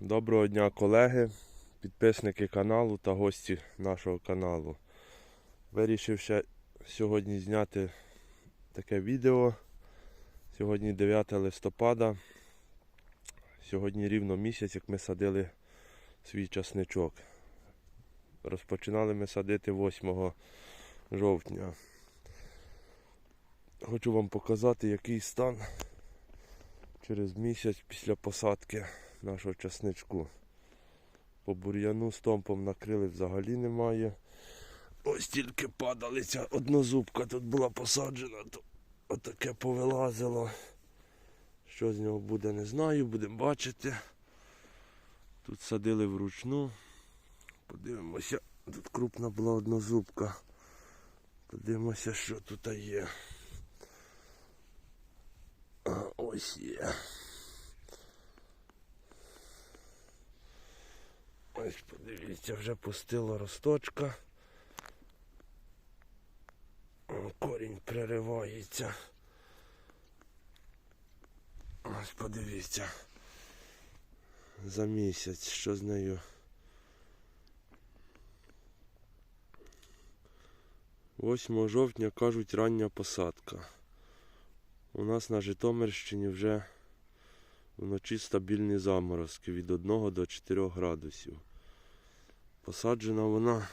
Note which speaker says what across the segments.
Speaker 1: Доброго дня, колеги, підписники каналу та гості нашого каналу. Вирішив ще сьогодні зняти таке відео. Сьогодні 9 листопада. Сьогодні рівно місяць, як ми садили свій часничок. Розпочинали ми садити 8 жовтня. Хочу вам показати, який стан через місяць після посадки нашого часничку. По бур'яну стомпом накрили взагалі немає. Ось тільки падалиця однозубка тут була посаджена, то отаке повилазило. Що з нього буде, не знаю, будемо бачити. Тут садили вручну. Подивимося, тут крупна була однозубка. Подивимося, що тут є. А, ось є. Ось подивіться, вже пустила росточка. Корінь переривається. Ось подивіться. За місяць, що з нею. Восьмого жовтня кажуть рання посадка. У нас на Житомирщині вже вночі стабільні заморозки від 1 до 4 градусів. Посаджена вона,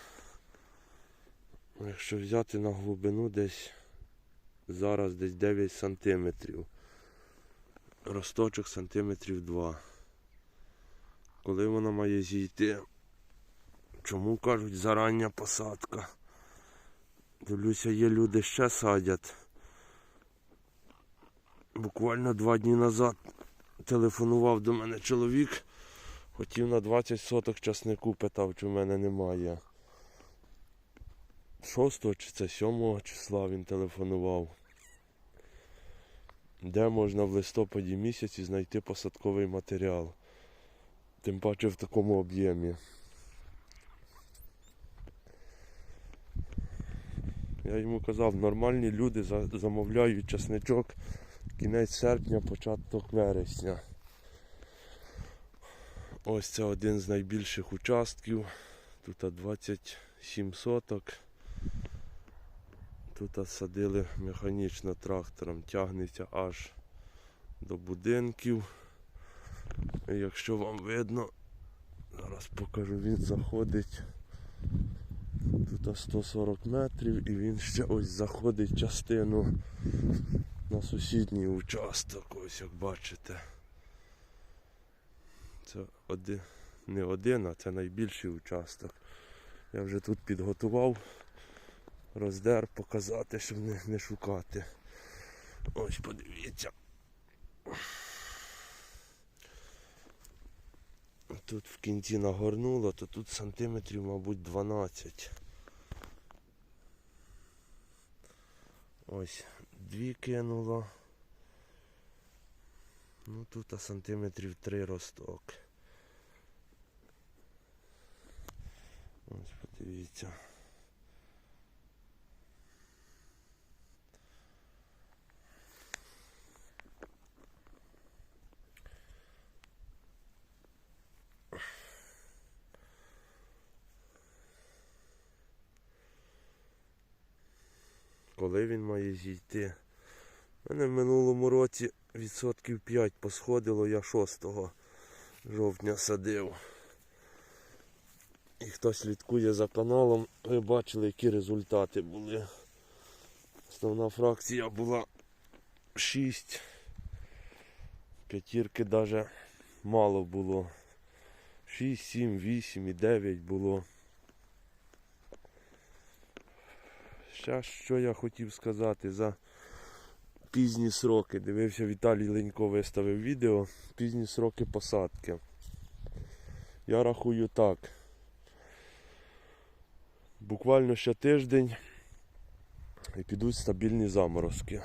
Speaker 1: якщо взяти на глибину десь зараз десь 9 сантиметрів. Росточок сантиметрів 2. Коли вона має зійти? Чому кажуть зарання посадка? Дивлюся, є люди ще садять. Буквально два дні назад телефонував до мене чоловік, хотів на 20 соток часнику, питав, чи в мене немає. 6 чи це 7 числа він телефонував. Де можна в листопаді місяці знайти посадковий матеріал? Тим паче в такому об'ємі. Я йому казав, нормальні люди замовляють часничок кінець серпня, початок вересня. Ось це один з найбільших участків. Тут 27 соток. Тут садили механічно трактором, тягнеться аж до будинків. І якщо вам видно, зараз покажу, він заходить. Тут 140 метрів і він ще ось заходить частину на сусідній участок, ось як бачите. Це один, не один, а це найбільший участок. Я вже тут підготував, роздер, показати, щоб не, не шукати. Ось подивіться. Тут в кінці нагорнуло, то тут сантиметрів, мабуть, 12. Ось дві кинуло. Ну тут а сантиметрів три росток. Ось подивіться. Коли він має зійти? У мене в минулому році відсотків 5 посходило, я 6 жовтня садив. І хто слідкує за каналом, ви бачили, які результати були. Основна фракція була 6. П'ятірки навіть мало було. 6, 7, 8 і 9 було. Ще що я хотів сказати за пізні сроки. Дивився, Віталій Ленько виставив відео. Пізні сроки посадки. Я рахую так. Буквально ще тиждень і підуть стабільні заморозки.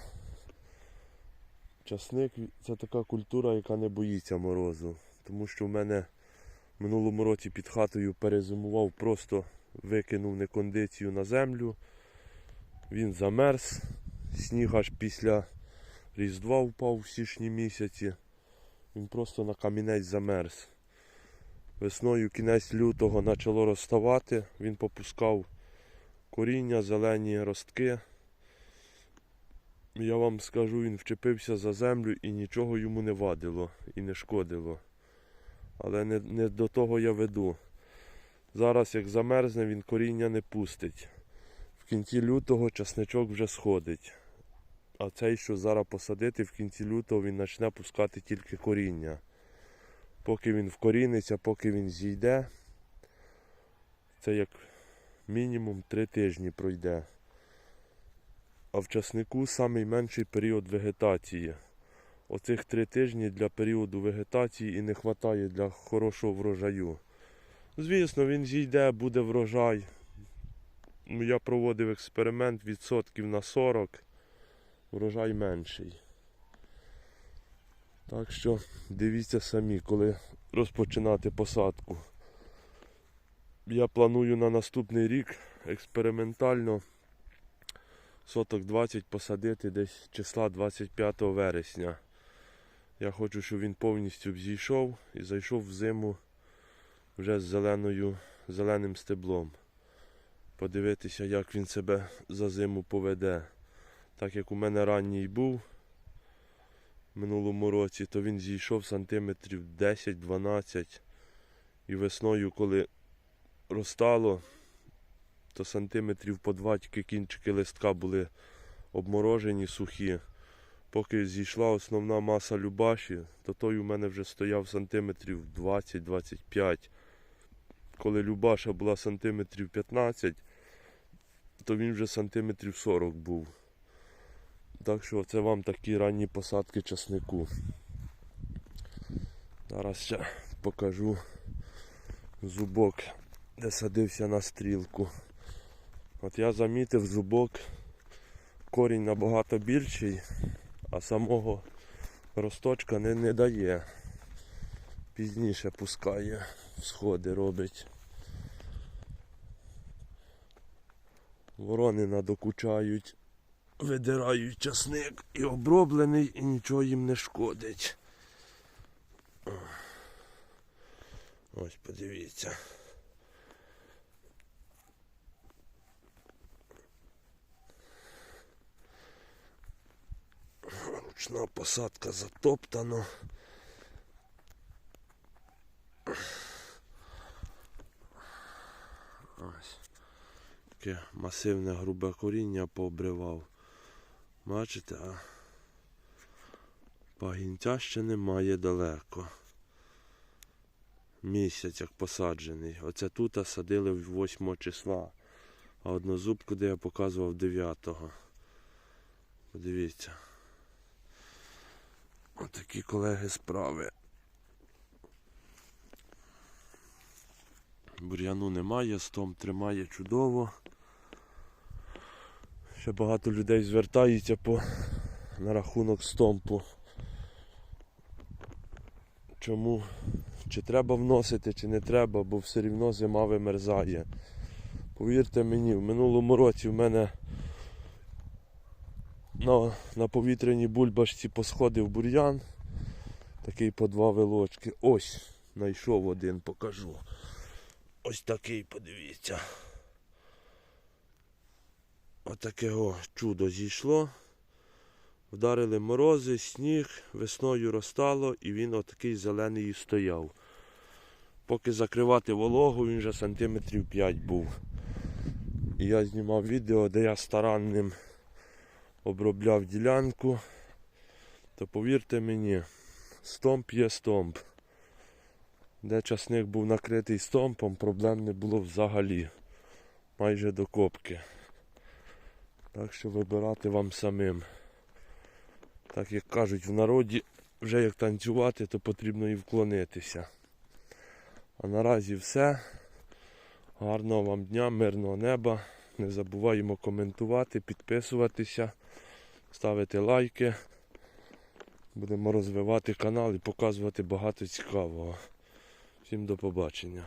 Speaker 1: Часник це така культура, яка не боїться морозу. Тому що в мене в минулому році під хатою перезимував, просто викинув некондицію на землю. Він замерз, сніг аж після Різдва впав в січні місяці. Він просто на камінець замерз. Весною кінець лютого почало розставати, він попускав коріння, зелені ростки. Я вам скажу, він вчепився за землю і нічого йому не вадило і не шкодило. Але не, не до того я веду. Зараз, як замерзне, він коріння не пустить. В кінці лютого часничок вже сходить. А цей, що зараз посадити, в кінці лютого він почне пускати тільки коріння. Поки він вкоріниться, поки він зійде, це як мінімум 3 тижні пройде. А в часнику найменший період вегетації. Оцих три тижні для періоду вегетації і не вистачає для хорошого врожаю. Звісно, він зійде, буде врожай. Ну, Я проводив експеримент відсотків на 40, врожай менший. Так що дивіться самі, коли розпочинати посадку. Я планую на наступний рік експериментально соток 20 посадити десь числа 25 вересня. Я хочу, щоб він повністю взійшов і зайшов в зиму вже з зеленою, зеленим стеблом. Подивитися, як він себе за зиму поведе. Так як у мене ранній був минулому році, то він зійшов сантиметрів 10-12. І весною, коли розтало, то сантиметрів по два тільки кінчики листка були обморожені, сухі. Поки зійшла основна маса любаші, то той у мене вже стояв сантиметрів 20-25. Коли любаша була сантиметрів 15, то він вже сантиметрів 40 був. Так що це вам такі ранні посадки часнику. Зараз ще покажу зубок, де садився на стрілку. От я замітив зубок, корінь набагато більший, а самого росточка не, не дає. Пізніше пускає, сходи робить. Ворони надокучають, видирають часник і оброблений, і нічого їм не шкодить. Ось подивіться. Ручна посадка затоптана. Ось. Таке масивне грубе коріння пообривав. Бачите, а пагінця ще немає далеко. Місяць як посаджений. Оце тут садили 8 числа. А однозубку, де я показував 9-го. Подивіться. Отакі колеги справи. Бур'яну немає, стом тримає чудово. Ще багато людей звертається по на рахунок стомпу. Чому? Чи треба вносити, чи не треба, бо все рівно зима вимерзає. Повірте мені, в минулому році в мене на, на повітряній бульбашці посходив бур'ян. Такий по два вилочки. Ось, знайшов один, покажу. Ось такий, подивіться. Отаке о чудо зійшло. Вдарили морози, сніг, весною розтало і він отакий зелений стояв. Поки закривати вологу, він вже сантиметрів 5 був. І я знімав відео, де я старанним обробляв ділянку. То повірте мені, стомп є стомп. Де часник був накритий стомпом, проблем не було взагалі. Майже до копки. Так що вибирати вам самим. Так як кажуть в народі, вже як танцювати, то потрібно і вклонитися. А наразі все. Гарного вам дня, мирного неба. Не забуваємо коментувати, підписуватися, ставити лайки. Будемо розвивати канал і показувати багато цікавого. Всім до побачення.